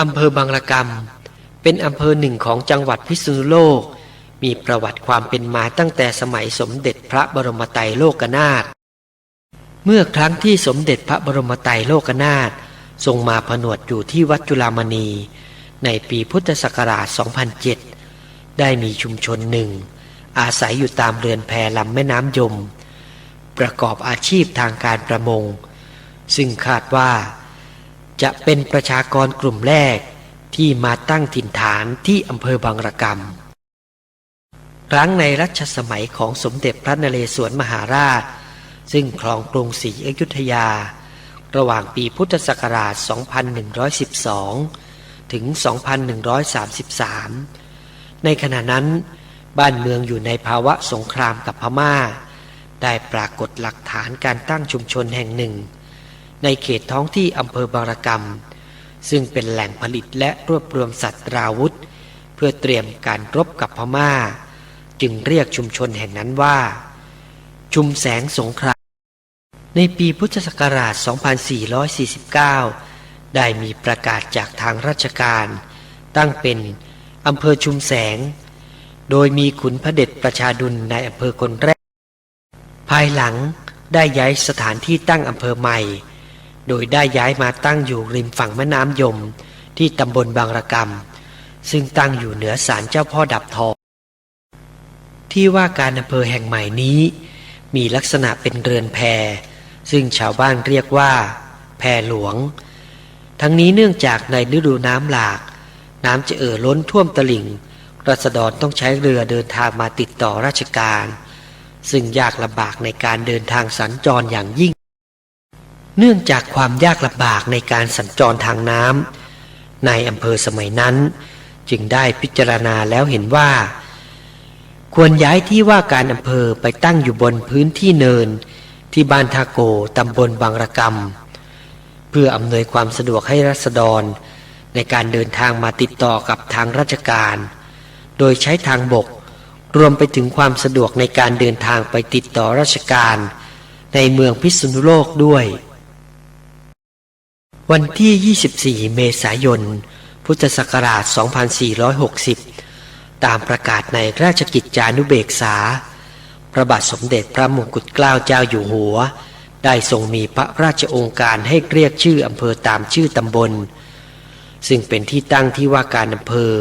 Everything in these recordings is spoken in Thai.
อำเภอบางระกำเป็นอำเภอหนึ่งของจังหวัดพิษณุโลก มีประวัติความเป็นมาตั้งแต่สมัยสมเด็จพระบรมไตรโลกนาถเมื่อครั้งที่สมเด็จพระบรมไตรโลกนาถทรงมาผนวดอยู่ที่วัดจุฬามณี ในปีพุทธศักราช 2007 ได้มีชุมชนหนึ่ง อาศัยอยู่ตามเรือนแพลำแม่น้ำยม ประกอบอาชีพทางการประมง ซึ่งคาดว่า จะเป็นประชากรกลุ่มแรกที่มาตั้งถิ่นฐานที่อำเภอบางระกำครั้งในรัชสมัยของสมเด็จพระนเรศวรมหาราช ซึ่งครองกรุงศรีอยุธยา ระหว่างปีพุทธศักราช 2112 ถึง 2133 ในขณะนั้น บ้านเมืองอยู่ในภาวะสงครามกับพม่า ได้ปรากฏหลักฐานการตั้งชุมชนแห่งหนึ่ง ในเขตท้องที่อำเภอบางระกำซึ่งเป็นแหล่งผลิตและรวบรวมสัตว์ราวุธ เพื่อเตรียมการรบกับพม่า จึงเรียกชุมชนแห่งนั้นว่า ชุมแสงสงคราม ในปีพุทธศักราช 2449 ได้มีประกาศจากทางราชการ ตั้งเป็นอำเภอชุมแสง โดยมีขุนพระเด็จประชาดุลในอำเภอคนแรก ภายหลังได้ย้ายสถานที่ตั้งอำเภอใหม่ โดยได้ย้ายมาตั้งอยู่ริมฝั่งแม่น้ำยมที่ตำบลบางระกำซึ่งตั้งอยู่เหนือศาลเจ้าพ่อดับทอง ที่ว่าการอำเภอแห่งใหม่นี้ มีลักษณะเป็นเรือนแพ ซึ่งชาวบ้านเรียกว่า แพหลวง ทั้งนี้เนื่องจากในฤดูน้ำหลาก น้ำจะเอ่อล้นท่วมตลิ่ง รัษฎรต้องใช้เรือเดินทางมาติดต่อราชการ ซึ่งยากลำบากในการเดินทางสัญจรอย่างยิ่ง เนื่องจากความยากลำบากในการสัญจรทางน้ำในอำเภอสมัยนั้น จึงได้พิจารณาแล้วเห็นว่า ควรย้ายที่ว่าการอำเภอไปตั้งอยู่บนพื้นที่เนิน ที่บ้านทาโกตำบลบางระกำเพื่ออำนวยความสะดวกให้รัษฎร ในการเดินทางมาติดต่อกับทางราชการ โดยใช้ทางบกรวมไปถึงความสะดวกในการเดินทางไปติดต่อราชการ ในเมืองพิษณุโลกด้วย วันที่ 24 เมษายน พุทธศักราช 2460 ตามประกาศในราชกิจจานุเบกษา พระบาทสมเด็จพระมงกุฎเกล้าเจ้าอยู่หัว ได้ทรงมีพระราชองค์การให้เรียกชื่ออำเภอตามชื่อตำบล ซึ่งเป็นที่ตั้งที่ว่าการอำเภอ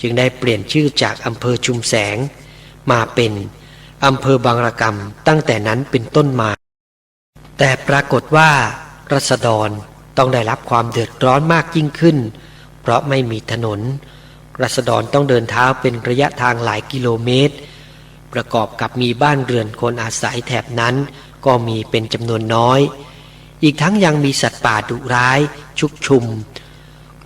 จึงได้เปลี่ยนชื่อจากอำเภอชุมแสง มาเป็นอำเภอบางระกำตั้งแต่นั้นเป็นต้นมา แต่ปรากฏว่ารัษฎร ต้องได้รับความเดือดร้อนมากยิ่งขึ้น เพราะไม่มีถนน รัษฎรต้องเดินเท้าเป็นระยะทางหลายกิโลเมตร ประกอบกับมีบ้านเรือนคนอาศัยแถบนั้น ก็มีเป็นจำนวนน้อย อีกทั้งยังมีสัตว์ป่าดุร้าย ชุกชุม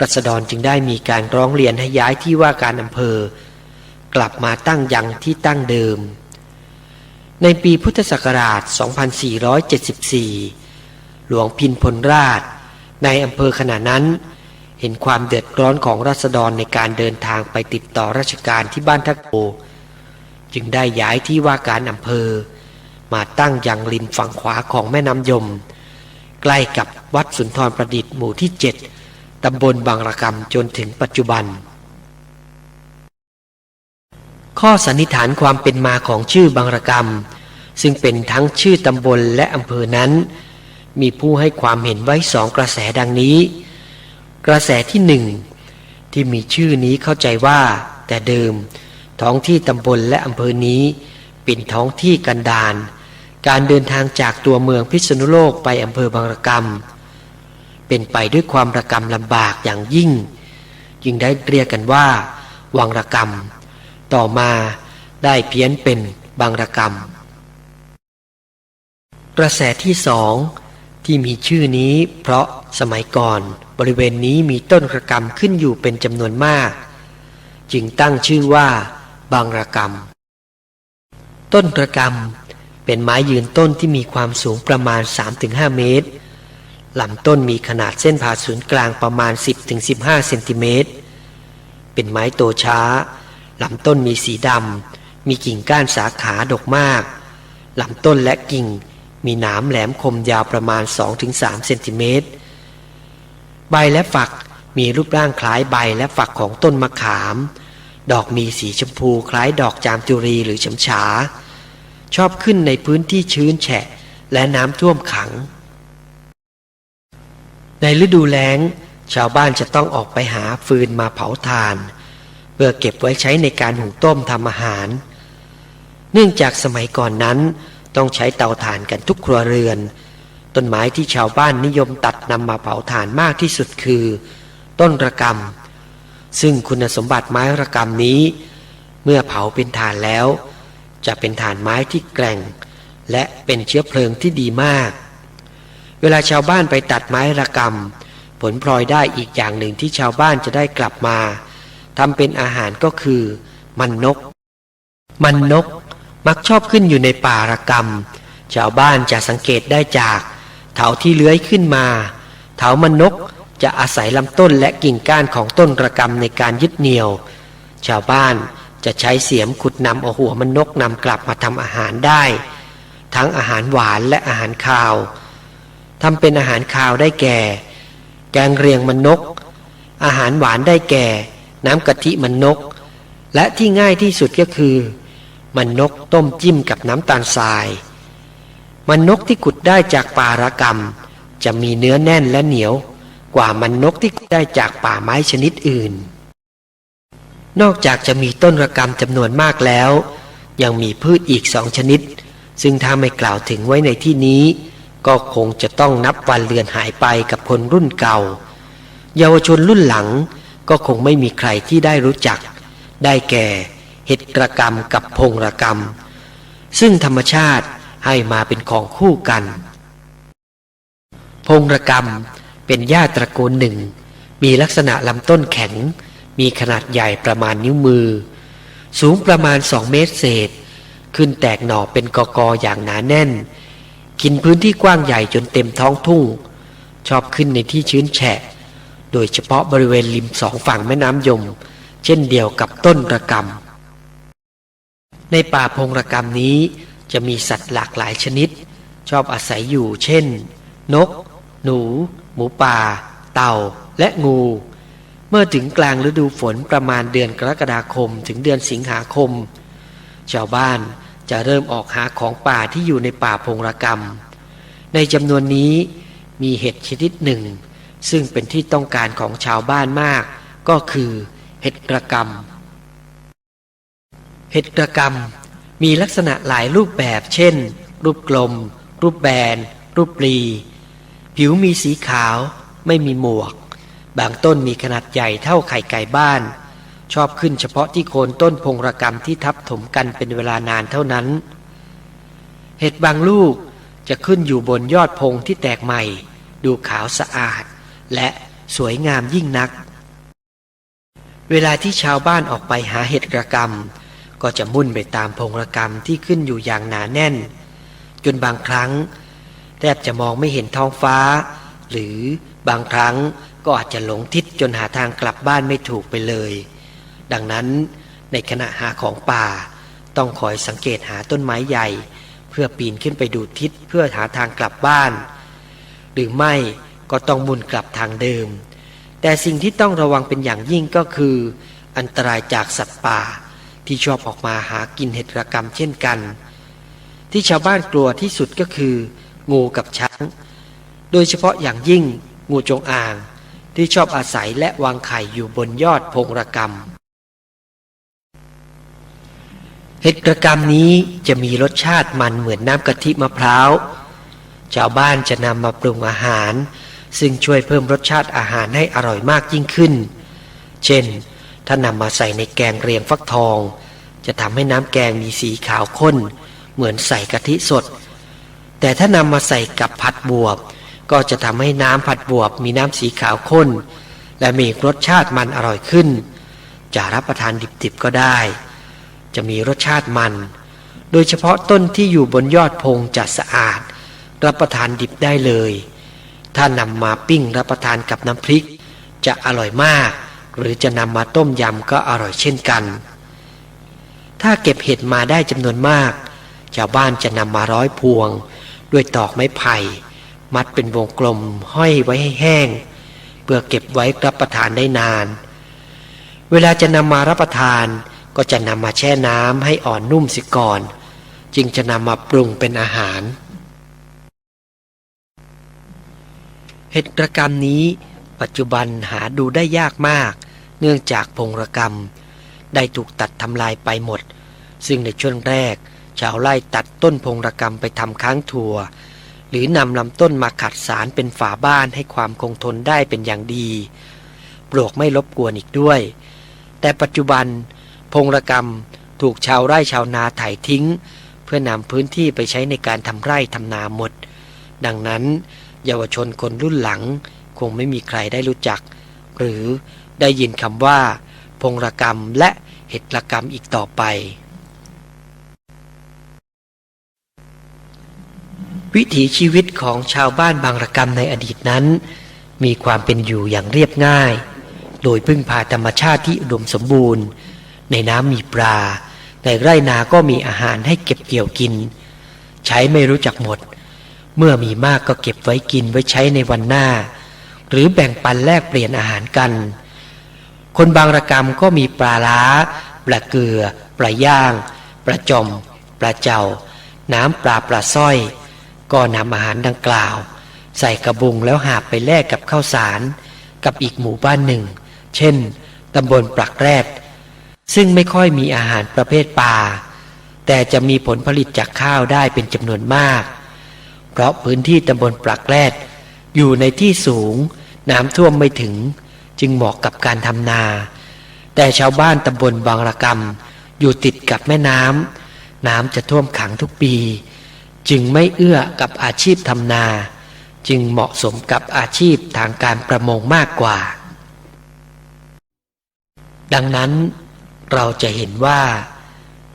รัษฎรจึงได้มีการร้องเรียนให้ย้ายที่ว่าการอำเภอ กลับมาตั้งยังที่ตั้งเดิม ในปีพุทธศักราช 2474 หลวงพินพลราช ในอำเภอขณะนั้น เห็นความเดือดร้อนของรัษฎรในการเดินทางไปติดต่อราชการที่บ้านทักโก จึงได้ย้ายที่ว่าการอำเภอ มาตั้งยังริมฝั่งขวาของแม่น้ำยม ใกล้กับวัดสุนทรประดิษฐ์หมู่ที่7ตำบลบางระกำจนถึงปัจจุบัน ข้อสันนิษฐานความเป็นมาของชื่อบางระกำซึ่งเป็นทั้งชื่อตำบลและอำเภอนั้น มีผู้ให้ความเห็นไว้สองกระแสดังนี้ กระแสที่หนึ่งที่มีชื่อนี้เข้าใจว่า แต่เดิม ท้องที่ตำบลและอำเภอนี้ เป็นท้องที่กันดารการเดินทางจากตัวเมืองพิษณุโลกไปอำเภอบางระกำเป็นไปด้วยความระกำลำบากอย่างยิ่ง จึงได้เรียกกันว่า วังระกำต่อมาได้เพี้ยนเป็นบางระกำกระแสที่สอง ที่มีชื่อนี้เพราะสมัยก่อนบริเวณนี้มีต้นระกำขึ้นอยู่เป็นจำนวนมาก จึงตั้งชื่อว่า บางระกำต้นระกำเป็นไม้ยืนต้นที่มีความสูงประมาณ 3-5 เมตรลำต้นมีขนาดเส้นผ่าศูนย์กลางประมาณ 10-15 เซนติเมตร เป็นไม้โตช้าลำต้นมีสีดำมีกิ่งก้านสาขาดกมากลำต้นและกิ่ง มีหนามแหลมคมยาวประมาณ 2-3 เซนติเมตร ใบและฝักมีรูปร่างคล้ายใบและฝักของต้นมะขาม ดอกมีสีชมพูคล้ายดอกจามจุรีหรือฉำฉา ชอบขึ้นในพื้นที่ชื้นแฉะและน้ำท่วมขัง ในฤดูแล้ง ชาวบ้านจะต้องออกไปหาฟืนมาเผาถ่าน เพื่อเก็บไว้ใช้ในการหุงต้มทำอาหาร เนื่องจากสมัยก่อนนั้น ต้องใช้เตาถ่านกันทุกครัวเรือน ต้นไม้ที่ชาวบ้านนิยมตัดนำมาเผาถ่านมากที่สุดคือ ต้นระกำซึ่งคุณสมบัติไม้ระกำนี้ เมื่อเผาเป็นถ่านแล้ว จะเป็นถ่านไม้ที่แกร่ง และเป็นเชื้อเพลิงที่ดีมาก เวลาชาวบ้านไปตัดไม้ระกำผลพลอยได้อีกอย่างหนึ่งที่ชาวบ้านจะได้กลับมาทำเป็นอาหารก็คือ มันนก มันนก มักชอบขึ้นอยู่ในป่าระกำชาวบ้านจะสังเกตได้จาก เถาที่เลื้อยขึ้นมา เถามันนกจะอาศัยลำต้นและกิ่งก้านของต้นระกำในการยึดเหนี่ยว ชาวบ้านจะใช้เสียมขุดนำเอาหัวมันนกนำกลับมาทำอาหารได้ ทั้งอาหารหวานและอาหารคาวทำเป็นอาหารคาวได้แก่ แกงเรียงมันนก อาหารหวานได้แก่ น้ำกะทิมันนก และที่ง่ายที่สุดก็คือ มันนกต้มจิ้มกับน้ำตาลทราย มันนกที่ขุดได้จากป่าระกำจะมีเนื้อแน่นและเหนียว กว่ามันนกที่ขุดได้จากป่าไม้ชนิดอื่น นอกจากจะมีต้นระกำจำนวนมากแล้ว ยังมีพืชอีกสองชนิด ซึ่งถ้าไม่กล่าวถึงไว้ในที่นี้ ก็คงจะต้องนับวันเลือนหายไปกับคนรุ่นเก่า เยาวชนรุ่นหลังก็คงไม่มีใครที่ได้รู้จัก ได้แก่ เห็ดกระกำกับพงระกำซึ่งธรรมชาติให้มาเป็นของคู่กัน พงระกำเป็นหญ้าตระกูลหนึ่ง มีลักษณะลำต้นแข็ง มีขนาดใหญ่ประมาณนิ้วมือ สูงประมาณสองเมตรเศษ ขึ้นแตกหน่อเป็นกอกออย่างหนาแน่น กินพื้นที่กว้างใหญ่จนเต็มท้องทุ่ง ชอบขึ้นในที่ชื้นแฉะ โดยเฉพาะบริเวณริมสองฝั่งแม่น้ำยม เช่นเดียวกับต้นระกำ ในป่าพงระกำนี้จะมีสัตว์หลากหลายชนิด ชอบอาศัยอยู่ เช่น นก หนู หมูป่า เต่า และงู เมื่อถึงกลางฤดูฝนประมาณเดือนกรกฎาคมถึงเดือนสิงหาคม ชาวบ้านจะเริ่มออกหาของป่าที่อยู่ในป่าพงระกำในจำนวนนี้มีเห็ดชนิดหนึ่ง ซึ่งเป็นที่ต้องการของชาวบ้านมาก ก็คือเห็ดกระกำ เห็ดกระกำมีลักษณะหลายรูปแบบ เช่น รูปกลม รูปแบน รูปปลี ผิวมีสีขาว ไม่มีหมวก บางต้นมีขนาดใหญ่เท่าไข่ไก่บ้าน ชอบขึ้นเฉพาะที่โคนต้นพงระกำที่ทับถมกันเป็นเวลานานเท่านั้น เห็ดบางลูกจะขึ้นอยู่บนยอดพงที่แตกใหม่ ดูขาวสะอาด และสวยงามยิ่งนัก เวลาที่ชาวบ้านออกไปหาเห็ดกระกำ ก็จะมุ่นไปตามพงระกำที่ขึ้นอยู่อย่างหนาแน่น จนบางครั้งแทบจะมองไม่เห็นท้องฟ้า หรือบางครั้งก็อาจจะหลงทิศจนหาทางกลับบ้านไม่ถูกไปเลย ดังนั้นในขณะหาของป่า ต้องคอยสังเกตหาต้นไม้ใหญ่ เพื่อปีนขึ้นไปดูทิศเพื่อหาทางกลับบ้าน หรือไม่ก็ต้องมุนกลับทางเดิม แต่สิ่งที่ต้องระวังเป็นอย่างยิ่งก็คือ อันตรายจากสัตว์ป่า ที่ชอบออกมาหากินเห็ดระกำเช่นกัน ที่ชาวบ้านกลัวที่สุดก็คือ งูกับช้าง โดยเฉพาะอย่างยิ่งงูจงอาง ที่ชอบอาศัยและวางไข่อยู่บนยอดพงระกำเห็ดกระกำนี้จะมีรสชาติมันเหมือนน้ำกะทิมะพร้าวชาวบ้านจะนำมาปรุงอาหาร ซึ่งช่วยเพิ่มรสชาติอาหารให้อร่อยมากยิ่งขึ้น เช่น ถ้านำมาใส่ในแกงเรียงฟักทอง จะทำให้น้ำแกงมีสีขาวข้น เหมือนใส่กะทิสด แต่ถ้านำมาใส่กับผัดบวบ ก็จะทำให้น้ำผัดบวบมีน้ำสีขาวข้น และมีรสชาติมันอร่อยขึ้น จะรับประทานดิบๆก็ได้ จะมีรสชาติมัน โดยเฉพาะต้นที่อยู่บนยอดพงจะสะอาด รับประทานดิบได้เลย ถ้านำมาปิ้งรับประทานกับน้ำพริก จะอร่อยมาก หรือจะนำมาต้มยำก็อร่อยเช่นกัน ถ้าเก็บเห็ดมาได้จำนวนมากชาวบ้านจะนำมาร้อยพวง ด้วยตอกไม้ไผ่ มัดเป็นวงกลมห้อยไว้ให้แห้ง เพื่อเก็บไว้รับประทานได้นาน เวลาจะนำมารับประทานก็จะนำมาแช่น้ำให้อ่อนนุ่มสิก่อน จึงจะนำมาปรุงเป็นอาหาร เห็ดระกรรมนี้ปัจจุบันหาดูได้ยากมาก เนื่องจากพงระกรรม ได้ถูกตัดทำลายไปหมด ซึ่งในช่วงแรก ชาวไร่ตัดต้นพงระกรรมไปทำค้างถั่ว หรือนำลำต้นมาขัดสารเป็นฝาบ้านให้ความคงทนได้เป็นอย่างดี ปลวกไม่รบกวนอีกด้วย แต่ปัจจุบัน พงระกรรมถูกชาวไร่ชาวนาถ่ายทิ้ง เพื่อนำพื้นที่ไปใช้ในการทำไร่ทำนาหมด ดังนั้น เยาวชนคนรุ่นหลังคงไม่มีใครได้รู้จัก หรือ ได้ยินคำว่า พงระกรรมและเห็ดระกรรมอีกต่อไป วิถีชีวิตของชาวบ้านบางระกรรมในอดีตนั้น มีความเป็นอยู่อย่างเรียบง่าย โดยพึ่งพาธรรมชาติที่อุดมสมบูรณ์ ในน้ำมีปลา ในไร่นาก็มีอาหารให้เก็บเกี่ยวกิน ใช้ไม่รู้จักหมด เมื่อมีมากก็เก็บไว้กินไว้ใช้ในวันหน้า หรือแบ่งปันแลกเปลี่ยนอาหารกัน คนบางระกรรมก็มีปลาล้า ปลาเกลือ ปลาย่าง ปลาจม ปลาเจ้า น้ำปลาปลาสร้อย ก็นำอาหารดังกล่าว ใส่กระบุงแล้วหาบไปแลกกับข้าวสาร กับอีกหมู่บ้านหนึ่ง เช่นตำบลปลักแรด ซึ่งไม่ค่อยมีอาหารประเภทปลา แต่จะมีผลผลิตจากข้าวได้เป็นจำนวนมาก เพราะพื้นที่ตำบลปลักแรดอยู่ในที่สูง น้ำท่วมไม่ถึง จึงเหมาะกับการทำนา แต่ชาวบ้านตำบลบางระกรรมอยู่ติดกับแม่น้ำน้ำจะท่วมขังทุกปี จึงไม่เอื้อกับอาชีพทำนา จึงเหมาะสมกับอาชีพทางการประมงมากกว่า ดังนั้นเราจะเห็นว่า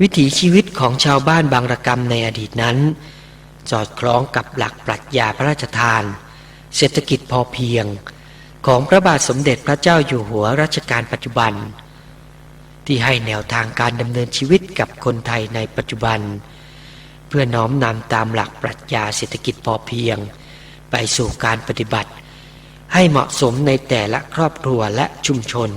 วิถีชีวิตของชาวบ้านบางระกรรมในอดีตนั้น สอดคล้องกับหลักปรัชญาพระราชทาน เศรษฐกิจพอเพียง ของพระบาทสมเด็จพระเจ้าอยู่หัวรัชกาลปัจจุบัน ที่ให้แนวทางการดำเนินชีวิตกับคนไทยในปัจจุบัน เพื่อน้อมนำตามหลักปรัชญาเศรษฐกิจพอเพียง ไปสู่การปฏิบัติ ให้เหมาะสมในแต่ละครอบครัวและชุมชน